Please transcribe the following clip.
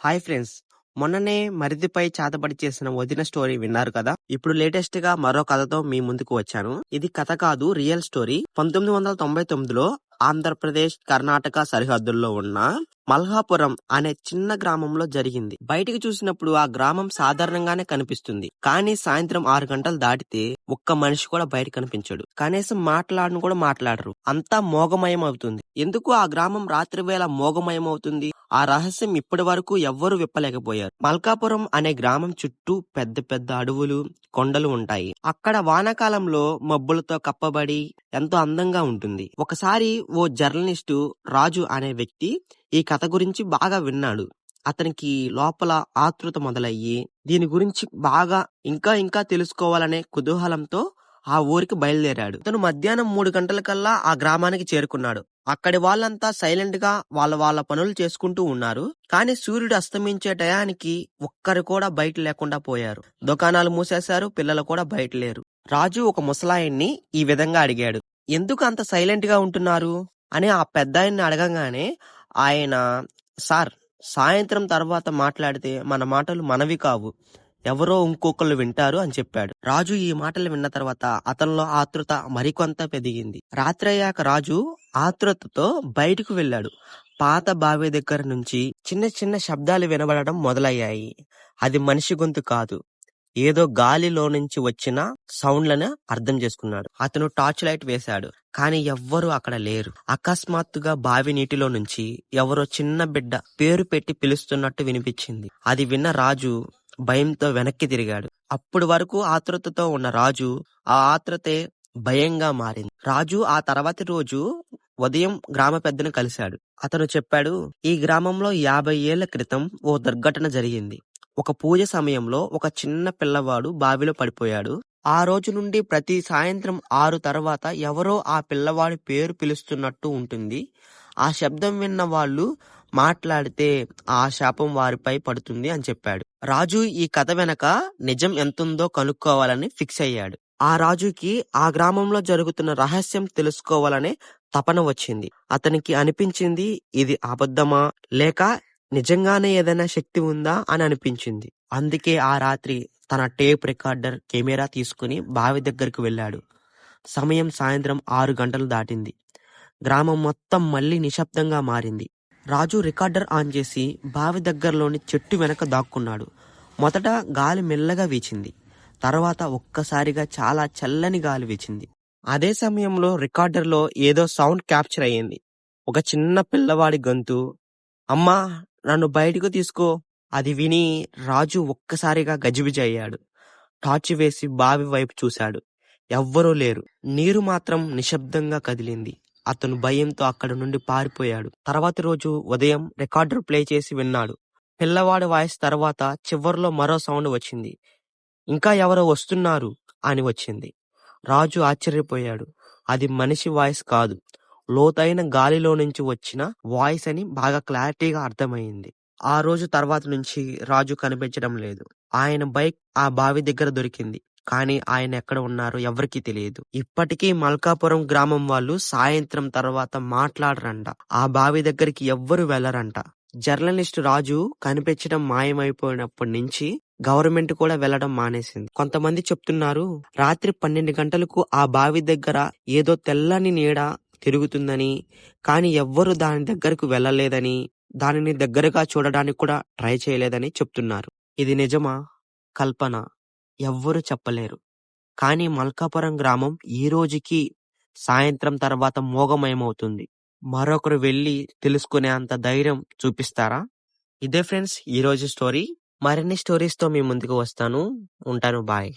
Hi friends మొన్ననే మరిదిపై చాతబడి చేసిన వదిన స్టోరీ విన్నారు కదా? ఇప్పుడు లేటెస్ట్గా మరో కథతో మీ ముందుకు వచ్చాను. ఇది కథ కాదు రియల్ స్టోరీ. పంతొమ్మిది వందల తొంభై తొమ్మిదిలో ఆంధ్రప్రదేశ్ కర్ణాటక సరిహద్దుల్లో ఉన్న మల్హాపురం అనే చిన్న గ్రామంలో జరిగింది. బయటికి చూసినప్పుడు ఆ గ్రామం సాధారణంగానే కనిపిస్తుంది. కానీ సాయంత్రం ఆరు గంటలు దాటితే ఒక్క మనిషి కూడా బయట కనిపించడు. కనీసం మాట్లాడను కూడా మాట్లాడరు. అంతా మోగమయం అవుతుంది ఎందుకు ఆ గ్రామం రాత్రి వేళ మోగమయం అవుతుంది ఆ రహస్యం ఇప్పటి వరకు ఎవ్వరూ విప్పలేకపోయారు. మల్కాపురం అనే గ్రామం చుట్టూ పెద్ద పెద్ద అడవులు కొండలు ఉంటాయి. అక్కడ వానాకాలంలో మబ్బులతో కప్పబడి ఎంతో అందంగా ఉంటుంది. ఒకసారి ఓ జర్నలిస్టు రాజు అనే వ్యక్తి ఈ కథ గురించి బాగా విన్నాడు. అతనికి లోపల ఆతృత మొదలయ్యి దీని గురించి బాగా ఇంకా ఇంకా తెలుసుకోవాలనే కుతూహలంతో ఆ ఊరికి బయలుదేరాడు. అతను మధ్యాహ్నం మూడు గంటలకల్లా ఆ గ్రామానికి చేరుకున్నాడు. అక్కడి వాళ్ళంతా సైలెంట్గా వాళ్ళ వాళ్ళ పనులు చేసుకుంటూ ఉన్నారు. కానీ సూర్యుడు అస్తమించే టయానికి ఒక్కరు కూడా బయట లేకుండా పోయారు. దుకాణాలు మూసేశారు పిల్లలు కూడా బయట లేరు. రాజు ఒక ముసలాయన్ని ఈ విధంగా అడిగాడు. ఎందుకు అంత సైలెంట్గా ఉంటున్నారు? అని ఆ పెద్దాయన్ని అడగగానే ఆయన సార్ సాయంత్రం తర్వాత మాట్లాడితే మన మాటలు మనవి కావు. ఎవరో ఇంకొకళ్ళు వింటారు అని చెప్పాడు. రాజు ఈ మాటలు విన్న తర్వాత అతనిలో ఆతృత మరికొంత పెరిగింది. రాత్రి అయ్యాక రాజు ఆతృతతో బయటకు వెళ్ళాడు. పాత బావి దగ్గర నుంచి చిన్న చిన్న శబ్దాలు వినబడడం మొదలయ్యాయి. అది మనిషి గొంతు కాదు. ఏదో గాలిలో నుంచి వచ్చిన సౌండ్లను అర్థం చేసుకున్నాడు. అతను టార్చ్ లైట్ వేశాడు. కానీ ఎవ్వరూ అక్కడ లేరు. అకస్మాత్తుగా బావి నీటిలో నుంచి ఎవరో చిన్న బిడ్డ పేరు పెట్టి పిలుస్తున్నట్టు వినిపించింది. అది విన్న రాజు భయంతో వెనక్కి తిరిగాడు. అప్పటి వరకు ఆతృతతో ఉన్న రాజు ఆ ఆతృతే భయంగా మారింది. రాజు ఆ తర్వాతి రోజు ఉదయం గ్రామ పెద్దను కలిశాడు. అతను చెప్పాడు ఈ గ్రామంలో యాభై ఏళ్ళ క్రితం ఓ దుర్ఘటన జరిగింది. ఒక పూజ సమయంలో ఒక చిన్న పిల్లవాడు బావిలో పడిపోయాడు. ఆ రోజు నుండి ప్రతి సాయంత్రం ఆరు తర్వాత ఎవరో ఆ పిల్లవాడి పేరు పిలుస్తున్నట్టు ఉంటుంది. ఆ శబ్దం విన్న వాళ్ళు మాట్లాడితే ఆ శాపం వారిపై పడుతుంది అని చెప్పాడు. రాజు ఈ కథ వెనక నిజం ఎంతుందో కనుక్కోవాలని ఫిక్స్ అయ్యాడు. ఆ రాజుకి ఆ గ్రామంలో జరుగుతున్న రహస్యం తెలుసుకోవాలనే తపన వచ్చింది. అతనికి అనిపించింది ఇది అబద్ధమా? లేక నిజంగానే ఏదైనా శక్తి ఉందా అని అనిపించింది. అందుకే ఆ రాత్రి తన టేప్ రికార్డర్ కెమెరా తీసుకుని బావి దగ్గరకు వెళ్ళాడు. సమయం సాయంత్రం ఆరు గంటలు దాటింది. గ్రామం మొత్తం మళ్ళీ నిశ్శబ్దంగా మారింది. రాజు రికార్డర్ ఆన్ చేసి బావి దగ్గరలోని చెట్టు వెనక దాక్కున్నాడు. మొదట గాలి మెల్లగా వీచింది. తర్వాత ఒక్కసారిగా చాలా చల్లని గాలి వీచింది. అదే సమయంలో రికార్డర్లో ఏదో సౌండ్ క్యాప్చర్ అయ్యింది. ఒక చిన్న పిల్లవాడి గొంతు అమ్మా నన్ను బయటకు తీసుకో. అది విని రాజు ఒక్కసారిగా గజిబిజి అయ్యాడు టార్చ్ వేసి బావి వైపు చూశాడు. ఎవ్వరూ లేరు. నీరు మాత్రం నిశ్శబ్దంగా కదిలింది. అతను భయంతో అక్కడి నుండి పారిపోయాడు. తర్వాతి రోజు ఉదయం రికార్డర్ ప్లే చేసి విన్నాడు. పిల్లవాడి వాయిస్ తర్వాత చివర్లో మరో సౌండ్ వచ్చింది. ఇంకా ఎవరో వస్తున్నారు? అని వచ్చింది. రాజు ఆశ్చర్యపోయాడు. అది మనిషి వాయిస్ కాదు. లోతైన గాలిలో నుంచి వచ్చిన వాయిస్ అని బాగా క్లారిటీగా అర్థమైంది. ఆ రోజు తర్వాత నుంచి రాజు కనిపించడం లేదు. ఆయన బైక్ ఆ బావి దగ్గర దొరికింది. కానీ ఆయన ఎక్కడ ఉన్నారో ఎవరికీ తెలియదు. ఇప్పటికీ మల్కాపురం గ్రామం వాళ్ళు సాయంత్రం తర్వాత మాట్లాడరంట. ఆ బావి దగ్గరికి ఎవ్వరు వెళ్ళరంట. జర్నలిస్ట్ రాజు కనిపించడం మాయమైపోయినప్పటి నుంచి గవర్నమెంట్ కూడా వెళ్ళడం మానేసింది. కొంతమంది చెప్తున్నారు రాత్రి పన్నెండు గంటలకు ఆ బావి దగ్గర ఏదో తెల్లని నీడ తిరుగుతుందని కానీ ఎవ్వరు దాని దగ్గరకు వెళ్ళలేదని దానిని దగ్గరగా చూడడానికి కూడా ట్రై చేయలేదని చెప్తున్నారు. ఇది నిజమా? కల్పన. ఎవ్వరు చెప్పలేరు. కానీ మల్కాపురం గ్రామం ఈ రోజుకి సాయంత్రం తర్వాత మోగమయమవుతుంది. మరొకరు వెళ్ళి తెలుసుకునే అంత ధైర్యం చూపిస్తారా? ఇదే ఫ్రెండ్స్ ఈ రోజు స్టోరీ. మరిన్ని స్టోరీస్తో మీ ముందుకు వస్తాను. ఉంటాను. బాయ్.